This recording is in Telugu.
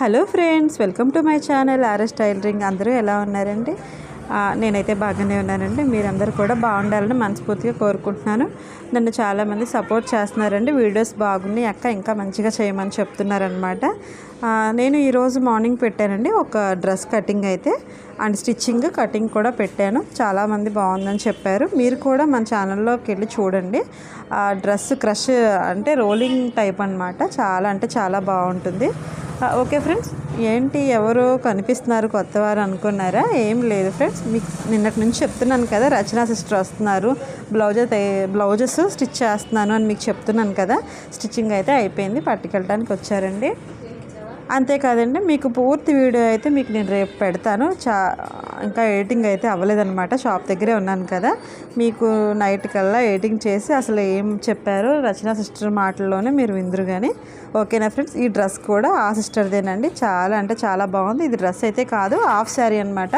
Hello friends welcome to my channel RS tailoring. అందరూ ఎలా ఉన్నారండి? నేనైతే బాగానే ఉన్నానండి. మీరందరూ కూడా బాగుండాలని మనస్ఫూర్తిగా కోరుకుంటున్నాను. నన్ను చాలామంది సపోర్ట్ చేస్తున్నారండి. వీడియోస్ బాగున్నాయి అక్క ఇంకా మంచిగా చేయమని చెప్తున్నారనమాట నేను ఈరోజు మార్నింగ్ పెట్టానండి. ఒక డ్రెస్ కటింగ్ అయితే అండ్ స్టిచ్చింగ్ కటింగ్ కూడా పెట్టాను. చాలామంది బాగుందని చెప్పారు. మీరు కూడా మన ఛానల్లోకి వెళ్ళి చూడండి. ఆ డ్రెస్ క్రష్ అంటే రోలింగ్ టైప్ అనమాట చాలా అంటే చాలా బాగుంటుంది. Okay friends. ఏంటి ఎవరో కనిపిస్తున్నారు కొత్తవారు అనుకున్నారా? ఏం లేదు ఫ్రెండ్స్. మీకు నిన్నటి నుంచి చెప్తున్నాను కదా రచనా సిస్టర్ వస్తున్నారు. బ్లౌజ్ అయితే బ్లౌజెస్ స్టిచ్ చేస్తున్నాను అని మీకు చెప్తున్నాను కదా. స్టిచ్చింగ్ అయితే అయిపోయింది పట్టుకెళ్ళడానికి వచ్చారండి. అంతేకాదండి మీకు పూర్తి వీడియో అయితే మీకు నేను రేపు పెడతాను. చా ఇంకా ఎడిటింగ్ అయితే అవ్వలేదన్నమాట. షాప్ దగ్గరే ఉన్నాను కదా. మీకు నైట్ కల్లా ఎడిటింగ్ చేసి అసలు ఏం చెప్పారో? రచన సిస్టర్ మాటల్లోనే మీరు విందురు కానీ ఓకేనా ఫ్రెండ్స్ ఈ డ్రెస్ కూడా ఆ సిస్టర్దేనండి చాలా అంటే చాలా బాగుంది. ఇది డ్రెస్ అయితే కాదు హాఫ్ శారీ అనమాట